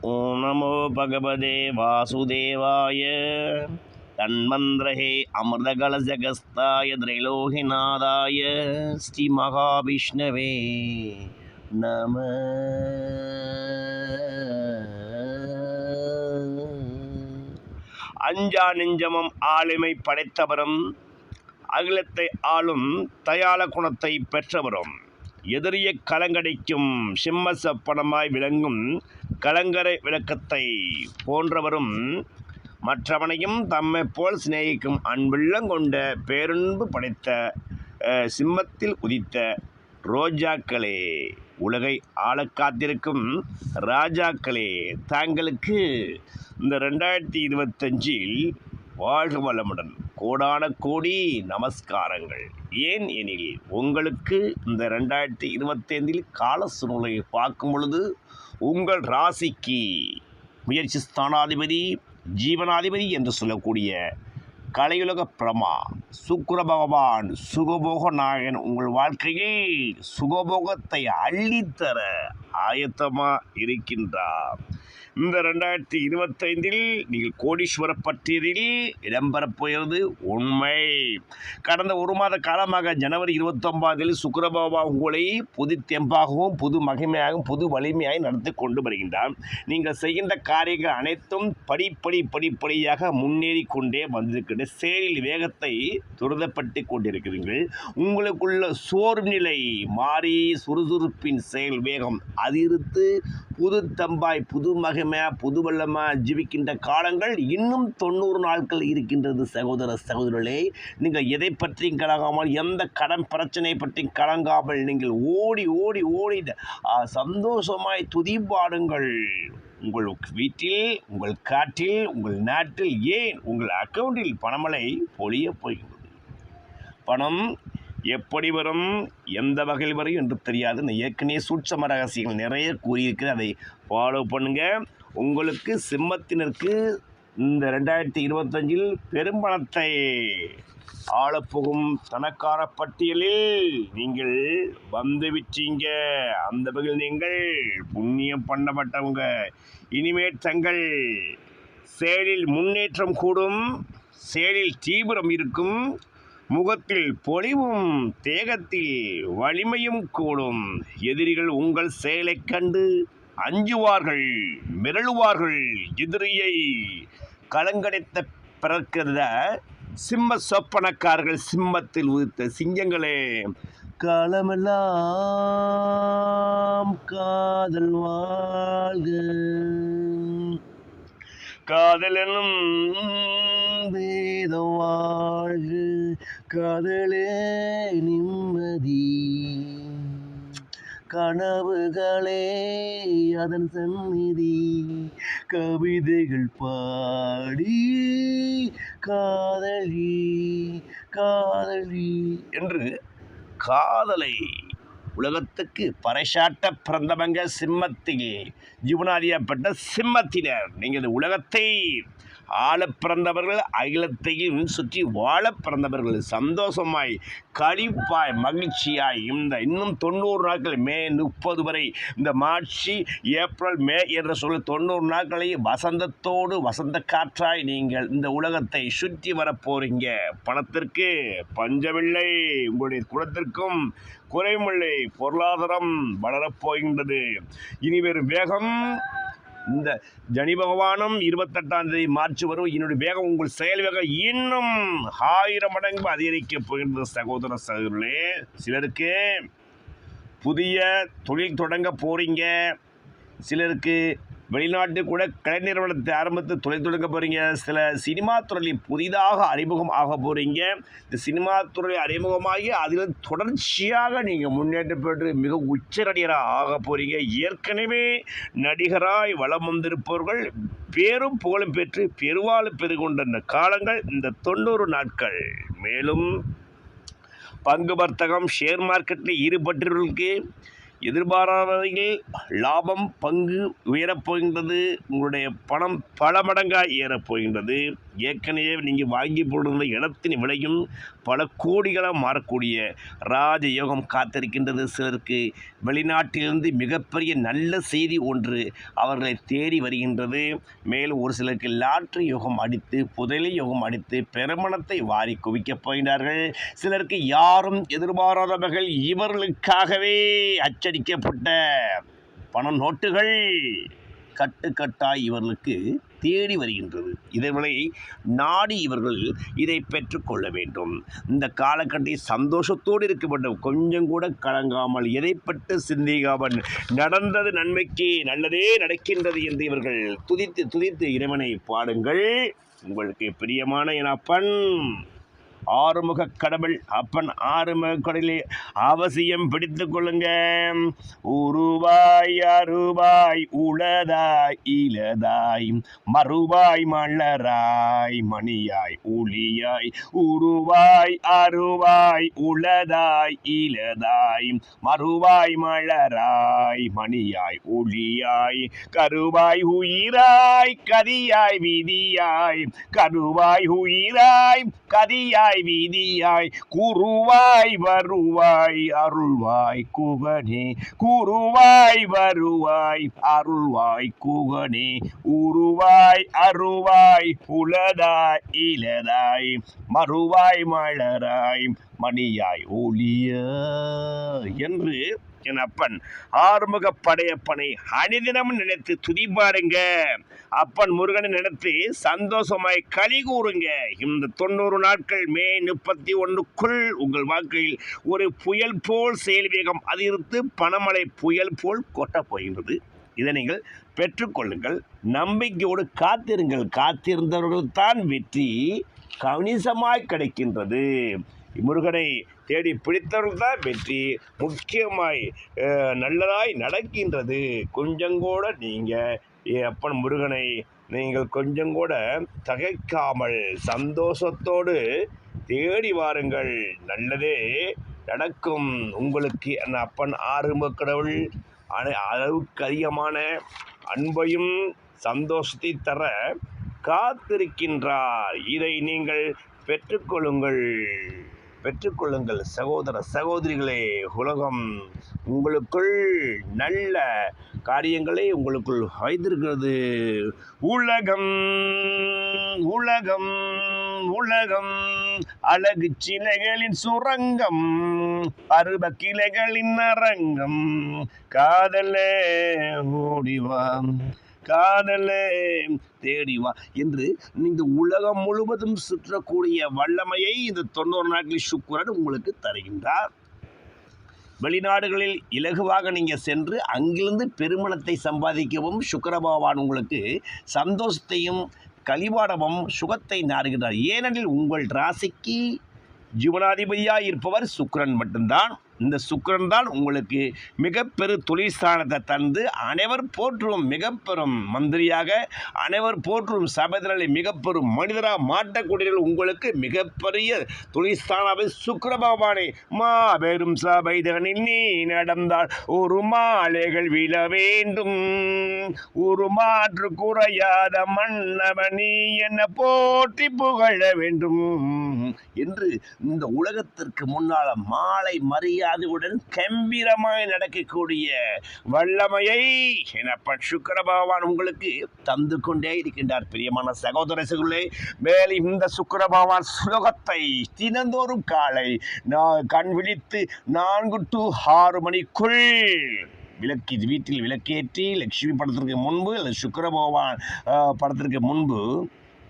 ஓம் நமோ பகவதே வாசுதேவாய தன்மந்திரஹே அமிர்தகலசகஸ்தாய திரைலோகிநாதாய ஸ்ரீ மகாவிஷ்ணவே நம அஞ்சா நெஞ்சமும் ஆளுமை படைத்தவரும் அகிலத்தை ஆளும் தயால குணத்தை பெற்றவரும் எதிரிய கலங்கடிக்கும் சிம்ம சப்பனமாய் விளங்கும் கலங்கரை விளக்கத்தை போன்றவரும் மற்றவனையும் தம்மை போல் சிநேகிக்கும் அன்புள்ளம் கொண்ட பேரன்பு படைத்த சிம்மத்தில் உதித்த ரோஜாக்களே உலகை ஆள காத்திருக்கும் ராஜாக்களே தாங்களுக்கு இந்த ரெண்டாயிரத்தி இருபத்தஞ்சில் வாழ்க வளமுடன். கோடான கோடி நமஸ்காரங்கள். ஏன் எனில் உங்களுக்கு இந்த ரெண்டாயிரத்தி இருபத்தைந்தில் கால சூழ்நிலையை பார்க்கும் பொழுது உங்கள் ராசிக்கு முயற்சி ஸ்தானாதிபதி ஜீவனாதிபதி என்று சொல்லக்கூடிய கலையுலக பிரமா சுக்கர பகவான் சுகபோக நாயகன் உங்கள் வாழ்க்கையில் சுகபோகத்தை அள்ளித்தர ஆயத்தமாக இருக்கின்றார். இந்த ரெண்டாயிரத்தி இருபத்தைந்தில் நீங்கள் கோடீஸ்வர பட்டியலில் இடம்பெறப் போகிறது உண்மை. கடந்த ஒரு மாத காலமாக ஜனவரி இருபத்தொன்பதில் சுக்கரபாபா உங்களை புது தெம்பாகவும் புது மகிமையாகவும் புது வலிமையாகவும் நடத்தி கொண்டு வருகின்றார். நீங்கள் செய்கின்ற காரியங்கள் அனைத்தும் படிப்படி படிப்படியாக முன்னேறி கொண்டே வந்திருக்கின்ற செயலில் வேகத்தை துரிதப்பட்டு கொண்டிருக்கிறீர்கள். உங்களுக்குள்ள சோர்நிலை மாறி சுறுசுறுப்பின் செயல் வேகம் அதிர்த்து புது தம்பாய் புது மகிமையாக புது வெள்ளமாக ஜீவிக்கின்ற காலங்கள் இன்னும் தொண்ணூறு நாட்கள் இருக்கின்றது சகோதர சகோதரர்களே நீங்கள் எதை பற்றியும் கலங்காமல் எந்த கடன் பிரச்சனை பற்றியும் கலங்காமல் நீங்கள் ஓடி ஓடி ஓடி சந்தோஷமாய் சந்தோஷமாய் துதிப்பாடுங்கள். உங்கள் வீட்டில் உங்கள் காட்டில் உங்கள் நாட்டில் ஏன் உங்கள் அக்கௌண்ட்டில் பணமழை பொழிய போகிறது பணம் எப்படி வரும்? எந்த வகையில் வரும் என்று தெரியாது. இந்த ஏற்கனவே சூட்சம ரகசியங்கள் நிறைய கூறியிருக்கிறேன் அதை ஃபாலோ பண்ணுங்க. உங்களுக்கு சிம்மத்தினருக்கு இந்த ரெண்டாயிரத்தி இருபத்தஞ்சில் பெரும்பணத்தை ஆளப்போகும் தனக்கார பட்டியலில் நீங்கள் வந்துவிட்டீங்க அந்த வகையில் நீங்கள் புண்ணியம் பண்ணப்பட்டவங்க. இனிமேல் தங்கள் செயலில் முன்னேற்றம் கூடும். செயலில் தீவிரம் இருக்கும். முகத்தில் பொலிவும் தேகத்தில் வலிமையும் கூடும். எதிரிகள் உங்கள் செயலைக் கண்டு அஞ்சுவார்கள் மிரளுவார்கள். எதிரியை கலங்கடைத்த பிறக்கிறத சிம்ம சொப்பனக்காரர்கள் சிம்மத்தில் உதித்த சிங்கங்களே காலமெல்லாம் காதல் வாழ்க. காதலனும் வேதம் வாழ்க காதலே நிம்மதி. கனவுகளே அதன் சந்நிதி கவிதைகள் பாடி காதலி காதலி என்று காதலை உலகத்துக்கு பறைசாட்ட பிறந்தவங்க சிம்மத்தில் ஜீவனாதியப்பட்ட சிம்மத்தினர். நீங்கள் உலகத்தை ஆள பிறந்தவர்கள் அகிலத்தையும் சுற்றி வாழ பிறந்தவர்கள். சந்தோஷமாய் கழிப்பாய் மகிழ்ச்சியாய் இந்த இன்னும் தொண்ணூறு நாட்கள் மே முப்பது வரை இந்த மார்ச் ஏப்ரல் மே என்ற சொல்ல தொண்ணூறு நாட்களை வசந்தத்தோடு வசந்த காற்றாய் நீங்கள் இந்த உலகத்தை சுற்றி வரப்போறீங்க பணத்திற்கு பஞ்சமில்லை உங்களுடைய குலத்திற்கும் குறைமில்லை பொருளாதாரம் வளரப் போகின்றது. இனி வேகம் இந்த ஜனி பகவானும் இருபத்தெட்டாம் தேதி மார்ச் வரும். என்னுடைய வேகம் உங்கள் செயல் வேகம் இன்னும் ஆயிரம் மடங்கு அதிகரிக்க போகின்றது சகோதர சகோதரர்களே. சிலருக்கு புதிய தொழில் தொடங்க போகிறீங்க சிலருக்கு வெளிநாட்டு கூட கலை நிறுவனத்தை ஆரம்பித்து தொழில் தொடங்க போகிறீங்க சில சினிமா துறையில் புதிதாக அறிமுகம் ஆக போகிறீங்க இந்த சினிமா துறை அறிமுகமாகி அதில் தொடர்ச்சியாக நீங்கள் முன்னேற்றம் பெற்று மிக உச்சநடிகராக ஆக போகிறீங்க ஏற்கனவே நடிகராய் வளம் வந்திருப்பவர்கள் பேரும் புகழும் பெற்று பெருவாழ் பெருகொண்ட இந்த காலங்கள் இந்த தொண்ணூறு நாட்கள். மேலும் பங்கு வர்த்தகம் ஷேர் மார்க்கெட்டில் ஈடுபட்டவர்களுக்கு எதிர்பாராதையில் லாபம் பங்கு உயரப் போகின்றது உங்களுடைய பணம் பல மடங்காக ஏறப் போகின்றது. ஏற்கனவே நீங்கள் வாங்கி போட்டிருந்த இடத்தின் விலையும் பல கோடிகளாக மாறக்கூடிய ராஜயோகம் காத்திருக்கின்றது சிலருக்கு. வெளிநாட்டிலிருந்து மிகப்பெரிய நல்ல செய்தி ஒன்று அவர்களை தேடி வருகின்றது. மேலும் ஒரு சிலருக்கு லாட்ரி யோகம் அடித்து புதலி யோகம் அடித்து பெருமணத்தை வாரி குவிக்கப் போகிறார்கள் சிலருக்கு யாரும் எதிர்பாராதவர்கள் இவர்களுக்காகவே அச்சடிக்கப்பட்ட பண நோட்டுகள். கட்டுக்கட்டாய் இவர்களுக்கு தேடி வருகின்றது. இதனை நாடி இவர்கள் இதை பெற்றுக்கொள்ள வேண்டும். இந்த காலக்கட்டை சந்தோஷத்தோடு இருக்க வேண்டும். கொஞ்சம் கூட கலங்காமல் எதை பட்டு சிந்திக்காமல் நடந்தது நன்மைக்கு நல்லதே நடக்கின்றது என்று இவர்கள் துதித்து துதித்து இறைவனை பாடுங்கள். உங்களுக்கு பிரியமான என் அப்பன் ஆறுமுக கடவுள் அப்பன் ஆறுமுக கடலே அவசியம் பிடித்து கொள்ளுங்க உருவாய் அருவாய் உளதாய் இலதாய் மறுவாய் மலராய் மணியாய் ஒளியாய். உருவாய் அருவாய் உளதாய் இலதாய் மறுவாய் மலராய் மணியாய் ஒளியாய். கருவாய் உயிராய் கதியாய் விதியாய். கருவாய் உயிராய் கதியாய் வீதியாய் குருவாய் வருவாய் அருள்வாய் குகனே குருவாய் வருவாய் அருள்வாய் குகனே உருவாய் அருவாய் புலதாய் இலதாய் மறுவாய் மலராய் மணியாய் ஒளிய என்று என் அப்பன் ஆறுமுக படையப்பனை அணிதினம் நினைத்து துதி பாருங்க அப்பன் முருகனை நினைத்து சந்தோஷமாய் களி கூறுங்க. இந்த தொண்ணூறு நாட்கள் மே முப்பத்தி ஒன்றுக்குள் உங்கள் வாழ்க்கையில் ஒரு புயல் போல் செயல் வேகம் அதிர்த்து பணமழை புயல் போல் கொட்டப் போகின்றது. இதை நீங்கள் பெற்றுக்கொள்ளுங்கள் நம்பிக்கையோடு காத்திருங்கள். காத்திருந்தவர்கள் தான் வெற்றி கணிசமாய் கிடைக்கின்றது. முருகனை தேடி பிடித்தவர்கள்தான் வெற்றி. முக்கியமாய் நல்லதாய் நடக்கின்றது. கொஞ்சங்கூட நீங்கள் அப்பன் முருகனை நீங்கள் கொஞ்சம் கூட தகைக்காமல் சந்தோஷத்தோடு தேடி வாருங்கள். நல்லதே நடக்கும். உங்களுக்கு அந்த அப்பன் ஆறுமுக கடவுள் அனை அளவுக்கு அதிகமான அன்பையும் சந்தோஷத்தை தர காத்திருக்கின்றார். இதை நீங்கள் பெற்றுக்கொள்ளுங்கள். பெற்றுக்கொள்ளுங்கள் சகோதர சகோதரிகளே உலகம் உங்களுக்குள் நல்ல காரியங்களை உங்களுக்குள் வைத்திருக்கிறது. உலகம் உலகம் உலகம் அழகு சிலைகளின் சுரங்கம் பருவ கிளைகளின் அரங்கம் காதலே ஓடிவாம் காதலே தேடி வா. என்று இந்த உலகம் முழுவதும் சுற்றக்கூடிய வல்லமையை இந்த தொண்ணூறு நாட்களில் சுக்குரன் உங்களுக்கு தருகின்றார். வெளிநாடுகளில் இலகுவாக நீங்கள் சென்று அங்கிருந்து பெருமணத்தை சம்பாதிக்கவும் சுக்கர பகவான் உங்களுக்கு சந்தோஷத்தையும் கலிவாடமும் சுகத்தை நாடுகின்றார். ஏனெனில் உங்கள் ராசிக்கு ஜீவனாதிபதியாக இருப்பவர் சுக்கரன் மட்டும்தான். இந்த சுக்கரன் தான் உங்களுக்கு மிகப்பெரு பெரு தொழிற்ஸ்தானத்தை தந்து அனைவர் போற்றும் மிகப்பெரும் மந்திரியாக அனைவர் போற்றும் சபைதலை மிகப்பெரும் மனிதராக மாட்டக்கூடியவர்கள் உங்களுக்கு மிகப்பெரிய தொழிற்ஸ்தானாவை சுக்கர பகவானை. மாபெரும் சபைதனில் நீ நடந்தால் ஒரு மாலைகள் விழ வேண்டும். ஒரு மாற்று குறையாத மன்னவன் நீ என்ன போற்றி புகழ வேண்டும். என்று இந்த உலகத்திற்கு முன்னால் மாலை அதுவுடன் கம்பீரமாய் நடக்கக்கூடிய வல்லமையை எனப்பன் சுக்கர பகவான் உங்களுக்கு தந்து கொண்டே இருக்கின்றார். பிரியமான சகோதர சகோதரே மேலும் இந்த சுக்கர பகவான் சுலோகத்தை தினந்தோறும் காலை நான் கண் விழித்து நான்கு டு ஆறு மணிக்குள் விளக்கு இது வீட்டில் விளக்கேற்றி லட்சுமி படத்திற்கு முன்பு அல்லது சுக்கர பகவான் படத்திற்கு முன்பு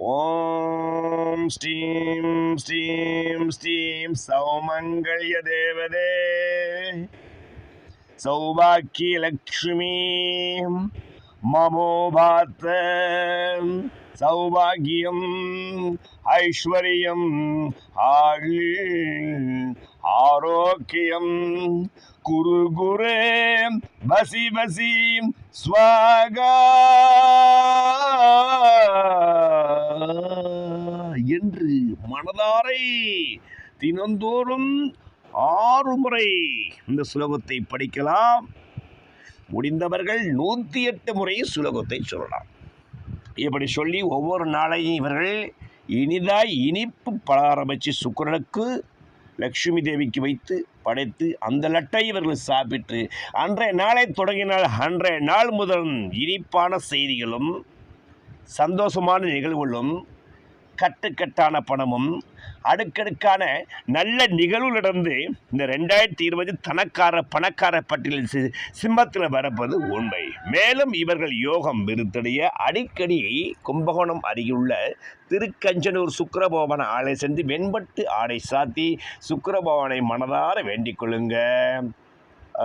ஓம் ஸ்ரீம் ஸ்ரீம் ஸ்ரீம். சௌமங்கல்ய தேவதே. சௌபாக்கிய லக்ஷ்மி மமோபாத்த சௌபாகியம் ஐஸ்வர்யம் ஆள் ஆரோக்கியம். குரு குரு பசி பசி ஸ்வாகா. என்று மனதாரை தினந்தோறும் ஆறு முறை இந்த சுலோகத்தை படிக்கலாம். முடிந்தவர்கள் நூற்றி எட்டு முறை சுலோகத்தை சொல்லலாம். இப்படி சொல்லி ஒவ்வொரு நாளையும் இவர்கள் இனிதாய் இனிப்பு பலகாரம் வச்சு சுக்கிரனுக்கு லக்ஷ்மி தேவிக்கு வைத்து படைத்து அந்த லட்டை இவர்கள் சாப்பிட்டு அன்றைய நாளை தொடங்கினால் அன்றைய நாள் முதல் இனிப்பான செய்திகளும் சந்தோஷமான நிகழ்வுகளும் கட்டுக்கட்டான பணமும் அடுக்கடுக்கான நல்ல நிகழ்வுகளிடந்து இந்த ரெண்டாயிரத்தி இருபது தனக்கார பணக்கார பட்டியலில் சி- சிம்மத்தில் வரப்பது உண்மை. மேலும் இவர்கள் யோகம் விருத்தடைய அடிக்கடி கும்பகோணம் அருகிலுள்ள திருக்கஞ்சனூர் சுக்கிரபவன ஆலை சென்று வெண்பட்டு ஆடை சாத்தி சுக்கிரபவனை மனதார வேண்டிக் கொள்ளுங்க.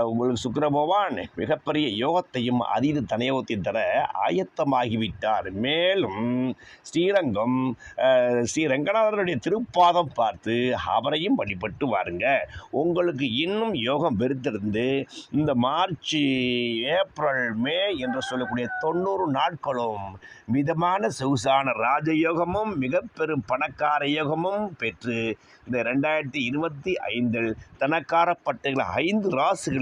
உங்களுக்கு சுக்கர பகவான் மிகப்பெரிய யோகத்தையும் அதீத தனயோகத்தையும் தர ஆயத்தமாகிவிட்டார். மேலும் ஸ்ரீரங்கம் ஸ்ரீ ரங்கநாதனுடைய திருப்பாதம் பார்த்து அவரையும் வழிபட்டு வாருங்க. உங்களுக்கு இன்னும் யோகம் வெறுத்திருந்து இந்த மார்ச் ஏப்ரல் மே என்று சொல்லக்கூடிய தொண்ணூறு நாட்களும் மிதமான சொகுசான ராஜயோகமும் மிக பெரும் பணக்கார யோகமும் பெற்று இந்த ரெண்டாயிரத்தி இருபத்தி ஐந்தில் தனக்கார பட்டைகள் ஐந்து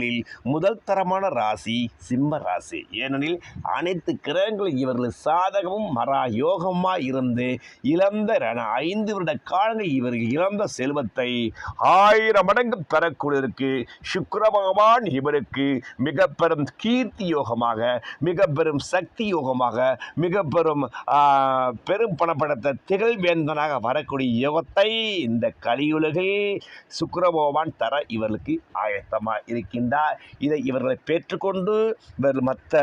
ராசிகளில் முதல் தரமான ராசி சிம்ம ராசி. ஏனெனில் அனைத்து கிரகங்களும் இவர்கள் சாதகமும் மரா யோகமாக இருந்து இழந்த ரண- ஐந்து வருட காலங்கள் இவர்கள் இழந்த செல்வத்தை ஆயிரம் மடங்கு பெறக்கூடியதற்கு சுக்கரபகவான் இவருக்கு மிக பெரும் கீர்த்தி யோகமாக மிக பெரும் சக்தி யோகமாக மிக பெரும் பெரும் பணப்படத்தை திகழ்வேந்தனாக வரக்கூடிய யோகத்தை இந்த கலியுலகில் சுக்கரபகவான் தர இவர்களுக்கு ஆயத்தமாக இருக்கின்றார் இதை இவர்களை பெற்றுக்கொண்டு இவர் மற்ற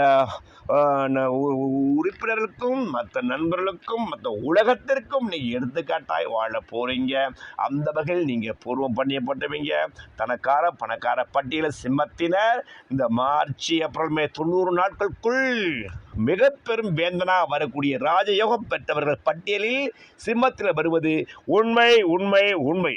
உறுப்பினர்களுக்கும் மற்ற நண்பர்களுக்கும் மற்ற உலகத்திற்கும் நீங்கள் எடுத்துக்காட்டாய் வாழ போகிறீங்க அந்த வகையில் நீங்கள் பூர்வம் பண்ணியப்பட்டவங்க தனக்கார பணக்கார பட்டியல சிம்மத்தினர் இந்த மார்ச் ஏப்ரல் மே தொண்ணூறு நாட்களுக்குள் மிக பெரும் வேந்தனாக வரக்கூடிய ராஜயோகம் பெற்றவர்கள் பட்டியலில் சிம்மத்தில் வருவது உண்மை உண்மை உண்மை.